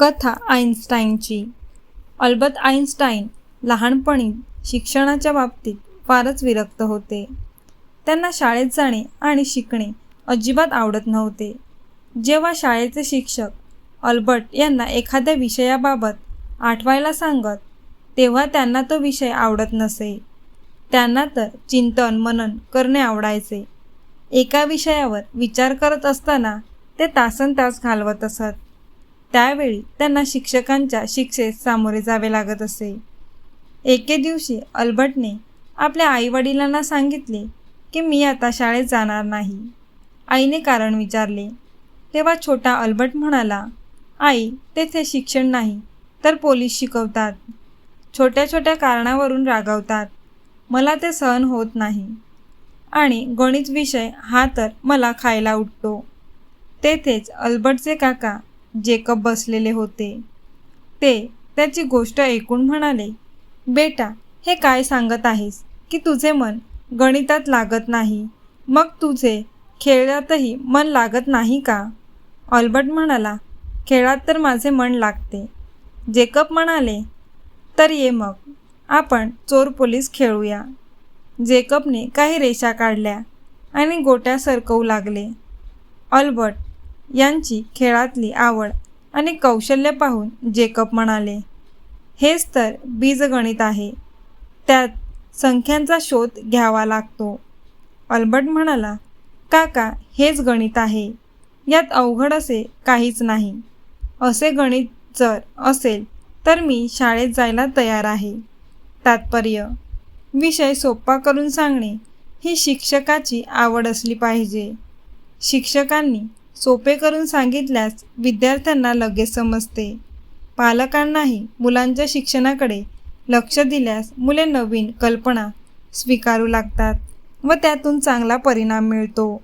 कथा आईन्स्टाईनची Albert Einstein लहानपणी शिक्षणाच्या बाबतीत फारच विरक्त होते. त्यांना शाळेत जाणे आणि शिकणे अजिबात आवडत नव्हते. जेव्हा शाळेचे शिक्षक अल्बर्ट यांना एखाद्या विषयाबाबत आठवायला सांगत तेव्हा त्यांना तो विषय आवडत नसे. त्यांना तर चिंतन मनन करणे आवडायचे. एका विषयावर विचार करत असताना ते तासन तास घालवत असत. त्यावेळी त्यांना शिक्षकांच्या शिक्षेस सामोरे जावे लागत असे. एके दिवशी अल्बर्टने आपल्या आईवडिलांना सांगितले की मी आता शाळेत जाणार नाही. आईने कारण विचारले. तेव्हा छोटा अल्बर्ट म्हणाला आई तेथे शिक्षण नाही तर पोलीस शिकवतात. छोट्या छोट्या कारणावरून रागवतात. मला ते सहन होत नाही. आणि गणित विषय हा तर मला खायला उठतो. तेथेच अल्बर्टचे काका जेकब बसलेले होते. ते त्याची गोष्ट ऐकून म्हणाले बेटा हे काय सांगत आहेस? की तुझे मन गणितात लागत नाही. मग तुझे खेळातही मन लागत नाही का? ऑल्बर्ट म्हणाला खेळात तर माझे मन लागते. जेकब म्हणाले तर ये मग. आपण चोर पोलीस खेळूया. जेकबने काही रेषा काढल्या आणि गोट्या सरकवू लागले. ऑल्बर्ट यांची खेळातली आवड आणि कौशल्य पाहून जेकब म्हणाले हेच तर बीजगणित आहे. त्यात संख्यांचा शोध घ्यावा लागतो. अल्बर्ट म्हणाला काका हेच गणित आहे. यात अवघड असे काहीच नाही. असे गणित जर असेल तर मी शाळेत जायला तयार आहे. तात्पर्य विषय सोपा करून सांगणे ही शिक्षकाची आवड असली पाहिजे. शिक्षकांनी सोपे करून सांगितल्यास विद्यार्थ्यांना लगेच समजते. पालकांनाही मुलांच्या शिक्षणाकडे लक्ष दिल्यास मुले नवीन कल्पना स्वीकारू लागतात व त्यातून चांगला परिणाम मिळतो.